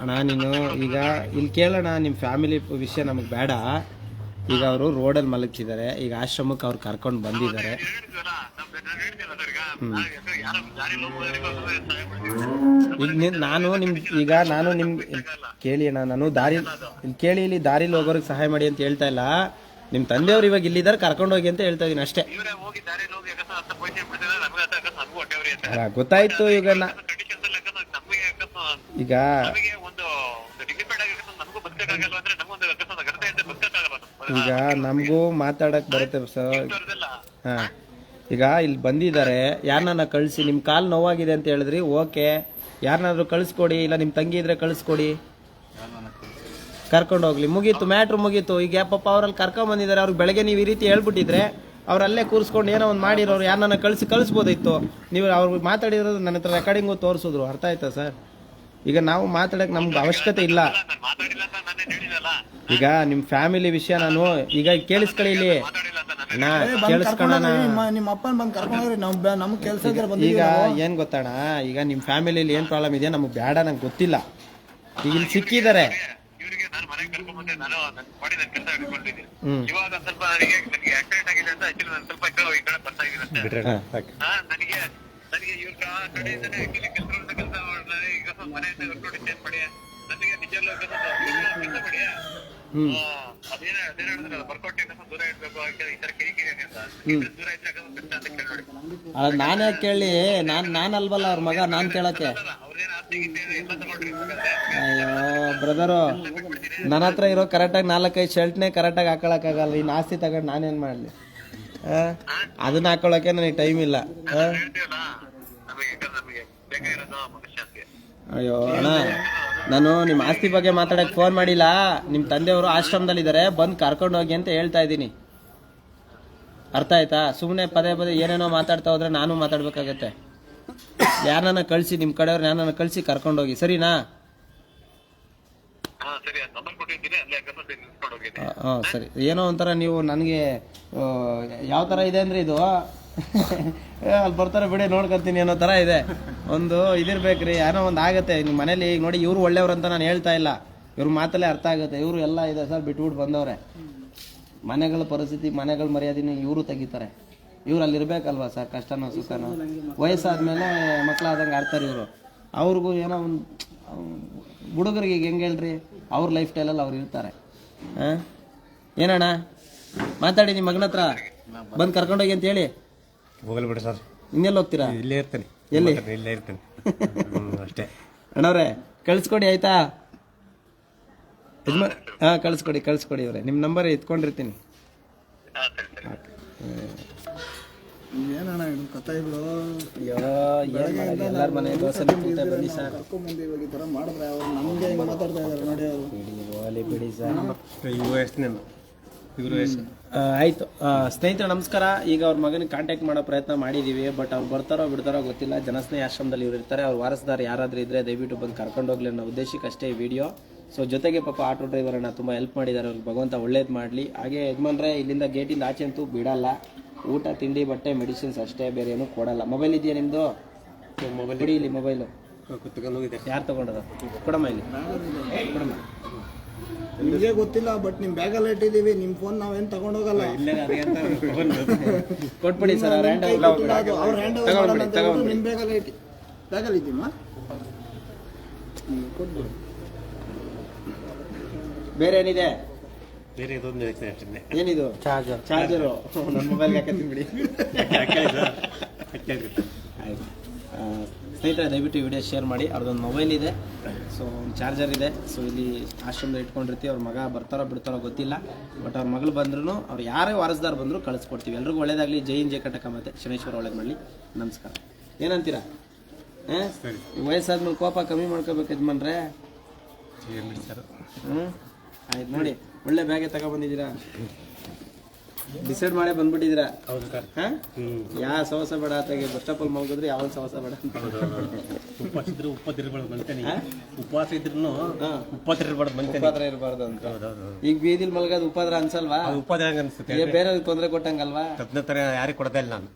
ಅಣ್ಣ, ನೀನು ಈಗ ಇಲ್ಲಿ ಕೇಳೋಣ ನಿಮ್ಮ ಫ್ಯಾಮಿಲಿ ವಿಷಯ ನಮಗೆ ಬೇಡ. ಈಗ ಅವರು ರೋಡಲ್ಲಿ ಮಲಗ್ತಿದ್ದಾರೆ. ಈಗ ಆಶ್ರಮಕ್ಕೆ ಅವ್ರು ಕರ್ಕೊಂಡು ಬಂದಿದ್ದಾರೆ. ಈಗ ನಾನು ನಿಮ್, ಈಗ ನಾನು ನಿಮ್, ಕೇಳಿ ಅಣ್ಣ, ನಾನು ದಾರಿ ಕೇಳಿ, ಇಲ್ಲಿ ದಾರಿಲಿ ಹೋಗೋರಿಗೆ ಸಹಾಯ ಮಾಡಿ ಅಂತ ಹೇಳ್ತಾ ಇಲ್ಲ. ನಿಮ್ಮ ತಂದೆಯವ್ರು ಇವಾಗ ಇಲ್ಲಿದ್ದಾರೆ, ಕರ್ಕೊಂಡು ಹೋಗಿ ಅಂತ ಹೇಳ್ತಾ ಇದೀನಿ ಅಷ್ಟೇ. ಗೊತ್ತಾಯ್ತು, ಈಗ ಈಗ ನಮಗೆ ಒಂದು ಡಿಪೆಂಡ್ ಆಗಿ ಅಕಸ್ಮಾತ್ ನಮಗೂ ಬದುಕಕ್ಕಾಗಲ್ಲ ಅಂದ್ರೆ ನಮಗೊಂದು ಅಕಸ್ಮಾತ್ ಅಗತ್ಯ ಇದ್ದರೆ ಬದುಕಕ್ಕಾಗಲ್ಲ ಈಗ ನಮಗೂ ಮಾತಾಡಕ್ ಬರುತ್ತೆ ಸರ್. ಹಾ. ಈಗ ಇಲ್ಲಿ ಬಂದಿದ್ದಾರೆ ಯಾರನ್ನ ಕಳಿಸಿ ನಿಮ್ಮ ಕಾಲು ನೋವಾಗಿದೆ ಅಂತ ಹೇಳಿದ್ರಿ ಓಕೆ. ಯಾರನ್ನಾದ್ರೂ ಕಳಿಸ್ಕೊಡಿ ಇಲ್ಲ ನಿಮ್ಮ ತಂಗಿ ಇದ್ರೆ ಕಳಿಸ್ಕೊಡಿ. ಕರ್ಕೊಂಡು ಹೋಗ್ಲಿ. ಮುಗೀತು ಮ್ಯಾಟ್ರ್ ಮುಗೀತು. ಈಗ ಪಾಪ ಅವ್ರಲ್ಲಿ ಕರ್ಕೊಂಡ್ ಬಂದಿದ್ದಾರೆ ಅವ್ರಿಗೆ ಬೆಳಗ್ಗೆ ನೀವು ಈ ರೀತಿ ಹೇಳ್ಬಿಟ್ಟಿದ್ರೆ ಅವರಲ್ಲೇ ಕೂರಿಸ್ಕೊಂಡು ಏನೋ ಒಂದು ಮಾಡಿರೋರು ಯಾರನ್ನ ಕಳಿಸಿ ಕಳಿಸ್ಬೋದಿತ್ತು. ನೀವು ಅವ್ರಿಗೆ ಮಾತಾಡಿರೋದು ನನ್ನ ಹತ್ರ ರೆಕಾರ್ಡಿಂಗು ತೋರಿಸಿದ್ರು. ಅರ್ಥ ಆಯ್ತಾ ಸರ್? ಈಗ ನಾವು ಮಾತಾಡಕ್ ನಮ್ಗೆ ಅವಶ್ಯಕತೆ ಇಲ್ಲ. ಈಗ ನಿಮ್ಮ ಫ್ಯಾಮಿಲಿ ವಿಷಯ ನಾನು ಈಗ ಕೇಳಿಸ್ಕೊಳ್ಳಿ ಇಲ್ಲಿ. ಅಣ್ಣ ಕೇಳಿಸ್ಕೊಳ್ಳೋಣ. ನಿಮ್ಮ- ನಿಮ್ಮ ಅಪ್ಪನ ಬಂದು ಕರ್ಕೊಂಡೋಗ್ರಿ ನಮ್ ನಮ್ಗೆ ಕೆಲಸ ಈಗ ಏನ್ ಗೊತ್ತಣ್ಣ ಈಗ ನಿಮ್ ಫ್ಯಾಮಿಲಿಲಿ ಏನ್ ಪ್ರಾಬ್ಲಮ್ ಇದೆ ನಮ್ಗೆ ಬೇಡ ನಂಗೆ ಗೊತ್ತಿಲ್ಲ. ಈಗ ಇಲ್ಲಿ ಸಿಕ್ಕಿದ್ದಾರೆ ಇವರಿಗೆ ನಾನು ಮನೆಗೆ ಕರ್ಕೊಂಡ್ ಬಂದೆ ನಾನು ಮಾಡಿ ನನ್ನ ಕೆಲಸ ಹಿಡ್ಕೊಂಡಿದ್ದೀನಿ ಹ್ಮ್. ಇವಾಗ ಸ್ವಲ್ಪ ನನಗೆ ನನಗೆ ಆಕ್ಸಿಡೆಂಟ್ ಆಗಿದೆ ಅಂತ ಆಕ್ಚುಲಿ ನಾನು ಸ್ವಲ್ಪ ಈ ಕಡೆ ಈ ಕಡೆ ಬರ್ತಾ ಇದ್ದೀನಿ ಅಷ್ಟೇ ಹಾ. ಹಾ ನನಗೆ ನನಗೆ ಇವ್ರ ಕ- ಕಡೆಯಿಂದನೇ ಆಕ್ಚುಲಿ ಕೆಲಸ ಕೆಲಸ ನಾನೇ ಕೇಳಿ? ನಾನ್ ನಾನಲ್ವಲ್ಲ ಅವ್ರ ಮಗ ನಾನ್ ಕೇಳಕ್ಕೆ. ಅಯ್ಯೋ ಬ್ರದರು ನನ್ನ ಹತ್ರ ಇರೋ ಕರೆಕ್ಟಾಗಿ ನಾಲ್ಕೈದು ಶರ್ಟ್ನೇ ಕರೆಕ್ಟಾಗಿ ಹಾಕೊಳಕ್ಕಾಗಲ್ಲ ಇನ್ನು ಆಸ್ತಿ ತಗೊಂಡು ನಾನೇನ್ ಮಾಡಲಿ? ಅದನ್ನ ಹಾಕೊಳಕ್ಕೆ ನನಗೆ ಟೈಮ್ ಇಲ್ಲ. ಅಯ್ಯೋ ಅಣ್ಣ ನಾನು ನಿಮ್ಮ ಆಸ್ತಿ ಬಗ್ಗೆ ಮಾತಾಡಕ್ಕೆ ಫೋನ್ ಮಾಡಿಲ್ಲ. ನಿಮ್ಮ ತಂದೆಯವರು ಆಶ್ರಮದಲ್ಲಿದ್ದಾರೆ ಬಂದು ಕರ್ಕೊಂಡು ಹೋಗಿ ಅಂತ ಹೇಳ್ತಾ ಇದ್ದೀನಿ. ಅರ್ಥ ಆಯ್ತಾ? ಸುಮ್ಮನೆ ಪದೇ ಪದೇ ಏನೇನೋ ಮಾತಾಡ್ತಾ ಹೋದ್ರೆ ನಾನು ಮಾತಾಡ್ಬೇಕಾಗತ್ತೆ. ಯಾರನ್ನ ಕಳಿಸಿ ನಿಮ್ಮ ಕಡೆಯವ್ರು ಯಾರನ್ನ ಕಳಿಸಿ ಕರ್ಕೊಂಡೋಗಿ ಸರಿನಾ? ಹಾ ಸರಿ ಏನೋ ಒಂಥರ ನೀವು ನನಗೆ ಯಾವ ಥರ ಇದೆ ಅಂದರೆ ಇದು? ಅಲ್ಲಿ ಬರ್ತಾರೆ ಬಿಡಿ, ನೋಡ್ಕೊತೀನಿ ಅನ್ನೋ ಥರ ಇದೆ. ಒಂದು ಇದಿರ್ಬೇಕ್ರಿ, ಏನೋ ಒಂದು ಆಗುತ್ತೆ. ನಿಮ್ಮ ಮನೇಲಿ ಈಗ ನೋಡಿ ಇವರು ಒಳ್ಳೆಯವ್ರು ಅಂತ ನಾನು ಹೇಳ್ತಾ ಇಲ್ಲ. ಇವ್ರ ಮಾತಲ್ಲೇ ಅರ್ಥ ಆಗುತ್ತೆ. ಇವರು ಎಲ್ಲ ಇದೆ ಸರ್ ಬಿಟ್ಬಿಟ್ಟು ಬಂದವ್ರೆ. ಮನೆಗಳ ಪರಿಸ್ಥಿತಿ, ಮನೆಗಳ ಮರ್ಯಾದಿನ ಇವರು ತೆಗಿತಾರೆ. ಇವ್ರು ಅಲ್ಲಿ ಇರ್ಬೇಕಲ್ವಾ ಸರ್, ಕಷ್ಟನೋ ಸುಖನೋ? ವಯಸ್ಸಾದ್ಮೇಲೆ ಮಕ್ಕಳಾದಂಗೆ ಆಡ್ತಾರೆ ಇವರು. ಅವ್ರಿಗೂ ಏನೋ ಒಂದು, ಹುಡುಗರಿಗೆ ಈಗ ಹೆಂಗೆ ಹೇಳ್ರಿ? ಅವ್ರ ಲೈಫ್ ಸ್ಟೈಲಲ್ಲಿ ಅವ್ರು ಇರ್ತಾರೆ. ಏನಣ್ಣ? ಮಾತಾಡಿ ನಿಮ್ಮ ಮಗನ ಹತ್ರ. ಬಂದು ಕರ್ಕೊಂಡೋಗಿ ಅಂತ ಹೇಳಿ. ಹೋಗಲ್ ಬಿಡಿ ಸರ್. ಇನ್ನೆಲ್ಲಿ ಹೋಗ್ತೀರಾ? ಇಲ್ಲೇ ಇರ್ತೇನೆ. ಎಲ್ಲಿ? ಇಲ್ಲೇ ಇರ್ತೇನೆ. ಅಷ್ಟೇ. ಅಣ್ಣವ್ರೆ ಕಳಿಸ್ಕೊಡಿ ಆಯ್ತಾ? ಯಜಮಾನ್ ಹಾಂ ಕಳಿಸ್ಕೊಡಿ ಕಳಿಸ್ಕೊಡಿ ಇವ್ರೆ ನಿಮ್ಮ ನಂಬರ್ ಎತ್ಕೊಂಡಿರ್ತೀನಿ. ಹಾ ಸರಿ ಸರಿ. ಏನಣ್ಣ ಇದು ಕಥೆಗಳು ಅಯ್ಯೋ ಏನು ಮಾಡೋದು ಎಲ್ಲರ ಮನೆ ದೋಸೆ ಕೂತೆ ಬನ್ನಿ ಸರ್. ಕರ್ಕೊಂಡ್ಬಂದು ಇವಾಗ ಈ ಥರ ಮಾಡಿದ್ರೆ ಅವ್ರು ನಮಗೆ ಹೆಂಗೆ ಮಾತಾಡ್ತಾ ಇದ್ದಾರೆ ನೋಡಿ ಅವರು. ಬಿಡಿ ಓಲಿ ಬಿಡಿ ಸರ್. ಈ ವಯಸ್ಸಿನ ಆಯ್ತು. ಸ್ನೇಹಿತರ ನಮಸ್ಕಾರ. ಈಗ ಅವ್ರ ಮಗನಿಗೆ ಕಾಂಟ್ಯಾಕ್ಟ್ ಮಾಡೋ ಪ್ರಯತ್ನ ಮಾಡಿದೀವಿ ಬಟ್ ಅವ್ರು ಬರ್ತಾರೋ ಬಿಡ್ತಾರೋ ಗೊತ್ತಿಲ್ಲ. ಜನಸ್ನೇಹಿ ಆಶ್ರಮದಲ್ಲಿ ಇವ್ರು ಇರ್ತಾರೆ. ಅವ್ರ ವಾರಸದಾರ ಯಾರಾದ್ರೂ ಇದ್ರೆ ದಯವಿಟ್ಟು ಬಂದು ಕರ್ಕೊಂಡು ಹೋಗ್ಲಿ ಅನ್ನೋ ಉದ್ದೇಶಕ್ಕೆ ಅಷ್ಟೇ ಈ ವಿಡಿಯೋ ಸೊ ಜೊತೆಗೆ ಪಾಪ ಆಟೋ ಡ್ರೈವರನ್ನ ತುಂಬ ಹೆಲ್ಪ್ ಮಾಡಿದ್ದಾರೆ. ಅವ್ರಿಗೆ ಭಗವಂತ ಒಳ್ಳೇದು ಮಾಡಲಿ. ಹಾಗೆ ಯಜಮಾನ್ರೆ ಇಲ್ಲಿಂದ ಗೇಟಿಂದ ಆಚೆ ಅಂತೂ ಬಿಡಲ್ಲ. ಊಟ ತಿಂಡಿ ಬಟ್ಟೆ ಮೆಡಿಸಿನ್ಸ್ ಅಷ್ಟೇ ಬೇರೆ ಏನೂ ಕೊಡಲ್ಲ. ಮೊಬೈಲ್ ಇದೆಯಾ ನಿಮ್ಮದು ಮೊಬೈಲ್ ಇಲ್ಲಿ ಮೊಬೈಲು ಯಾರು ತಗೊಂಡದ? ಕೊಡಮ್ಮ ಇಲ್ಲಿ. ಕೊಡಮ್ಮ. ನಿಮಗೆ ಗೊತ್ತಿಲ್ಲ ಬಟ್ ನಿಮ್ಮ ಬ್ಯಾಗಲ್ಲಿ ಇಟ್ಟಿದ್ದೀವಿ ನಿಮ್ಮ ಫೋನ್ ನಾವೇನು ತಗೊಂಡೋಗಲ್ಲ. ಇಲ್ಲೇ ಅದೇ ಅಂತ ಕೊಟ್ಬಿಡಿ ಸರ್ ಅವ್ರ ಹ್ಯಾಂಡ್ ಓವರ್ ಮಾಡೋಣ ಅಂತ ಹೇಳ್ಬಿಟ್ಟು ನಿಮ್ಮ ಬ್ಯಾಗಲ್ಲಿ ಇಟ್ಟಿ ಬ್ಯಾಗಲ್ಲಿ ಇದ್ದೀಮಾ ಕೊಟ್ಬಿಡು ಬೇರೆ ಏನಿದೆ? ಬೇರೆ ಇದೊಂದು ಯೋಚನೆ ಏನಿದು? ಚಾರ್ಜರ್ ಚಾರ್ಜರು ನನ್ನ ಮೊಬೈಲ್ಗೆ ಹಾಕತ್ತೀನಿ ಬಿಡಿ. ಆಯ್ತು. ಆ, ಸ್ನೇಹಿತರೆ ದಯವಿಟ್ಟು ವಿಡಿಯೋ ಶೇರ್ ಮಾಡಿ. ಅವ್ರದ್ದೊಂದು ಮೊಬೈಲ್ ಇದೆ. ಸೊ ಒಂದು ಚಾರ್ಜರ್ ಇದೆ. ಸೊ ಇಲ್ಲಿ ಆಶ್ರಮದಲ್ಲಿ ಇಟ್ಕೊಂಡಿರ್ತೀವಿ. ಅವ್ರ ಮಗ ಬರ್ತಾರೋ ಬಿಡ್ತಾರೋ ಗೊತ್ತಿಲ್ಲ. ಬಟ್ ಅವ್ರ ಮಗಳು ಬಂದ್ರೂ ಅವ್ರು ಯಾರೇ ವಾರಸ್ದಾರ್ ಬಂದರೂ ಕಳಿಸ್ಕೊಡ್ತೀವಿ. ಎಲ್ರಿಗೂ ಒಳ್ಳೇದಾಗಲಿ. ಜೈ ಇನ್ ಜೈ ಕಟಕ ಮತ್ತೆ ಶನೇಶ್ವರ ಒಳ್ಳೇದು ಮಾಡಲಿ. ನಮಸ್ಕಾರ. ಏನಂತೀರಾ? ವಯಸ್ಸಾದ್ಮೇಲೆ ಕೋಪ ಕಮ್ಮಿ ಮಾಡ್ಕೋಬೇಕು ಯಜಮಾನ್ರೆ. ಹ್ಞೂ ಆಯ್ತು ನೋಡಿ. ಒಳ್ಳೆ ಬ್ಯಾಗೆ ತಗೊಬಂದಿದ್ದೀರಾ ಡಿಸೈಡ್ ಮಾಡೇ ಬಂದ್ಬಿಟ್ಟಿದ್ದೀರಾ? ಹೌದು ಹಾಂ? ಯಾವ ಸವಸ ಬೇಡ ಆತಾಗೆ ಬಸ್ ಸ್ಟಾಪಲ್ಲಿ ಮಲ್ಗಿದ್ರೆ ಯಾವ ಸವಸ ಬೇಡ? ಉಪವಾಸ ಇದ್ರು ಉಪ್ಪತ್ತು ಇರಬಾರ್ದು ಬಂತೇನೆ ಉಪವಾಸ ಇದ್ರು ಉಪ್ಪತ್ತು ಇರಬಾರ್ದು ಉಪದ್ರ ಇರಬಾರ್ದು ಅಂತ. ಈಗ ಬೀದಿಲ್ ಮಲ್ಗೋದು ಉಪದ್ರ ಅನ್ಸಲ್ವಾ? ಹೆಂಗ ಅನ್ಸುತ್ತೆ ಬೇರೆ ತೊಂದರೆ ಕೊಟ್ಟಂಗಲ್ವಾ? ತಪ್ಪನ ತರ ಯಾರಿಗೆ ಕೊಡದೇ ಇಲ್ಲ ನಾನು.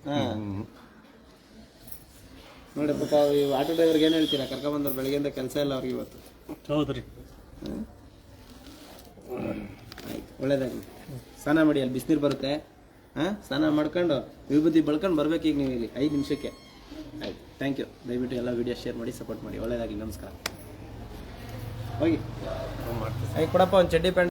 ನೋಡಿ ಪಾಪ ಈ ಆಟೋ ಡ್ರೈವರ್ಗೆ ಏನು ಹೇಳ್ತೀರಾ? ಕರ್ಕೊಂಬಂದವ್ರು ಬೆಳಗ್ಗೆಯಿಂದ ಕೆಲಸ ಇಲ್ಲ ಅವ್ರಿಗೆ ಇವತ್ತು. ಹೌದು ರೀ. ಆಯ್ತು ಒಳ್ಳೇದಾಗಲಿ. ಸ್ನಾನ ಮಾಡಿ, ಅಲ್ಲಿ ಬಿಸಿನೀರು ಬರುತ್ತೆ. ಹಾಂ, ಸ್ನಾನ ಮಾಡ್ಕೊಂಡು ವಿಭೂತಿ ಬಳ್ಕೊಂಡು ಬರ್ಬೇಕು ಈಗ ನೀವು ಇಲ್ಲಿ, ಐದು ನಿಮಿಷಕ್ಕೆ. ಆಯ್ತು ಥ್ಯಾಂಕ್ ಯು ದಯವಿಟ್ಟು ಎಲ್ಲ ವಿಡಿಯೋ ಶೇರ್ ಮಾಡಿ ಸಪೋರ್ಟ್ ಮಾಡಿ. ಒಳ್ಳೇದಾಗಲಿ, ನಮಸ್ಕಾರ. ಹೋಗಿ. ಆಯ್ತು ಕೊಡಪ್ಪ, ಒಂದು ಚಡ್ಡಿ ಪ್ಯಾಂಟ್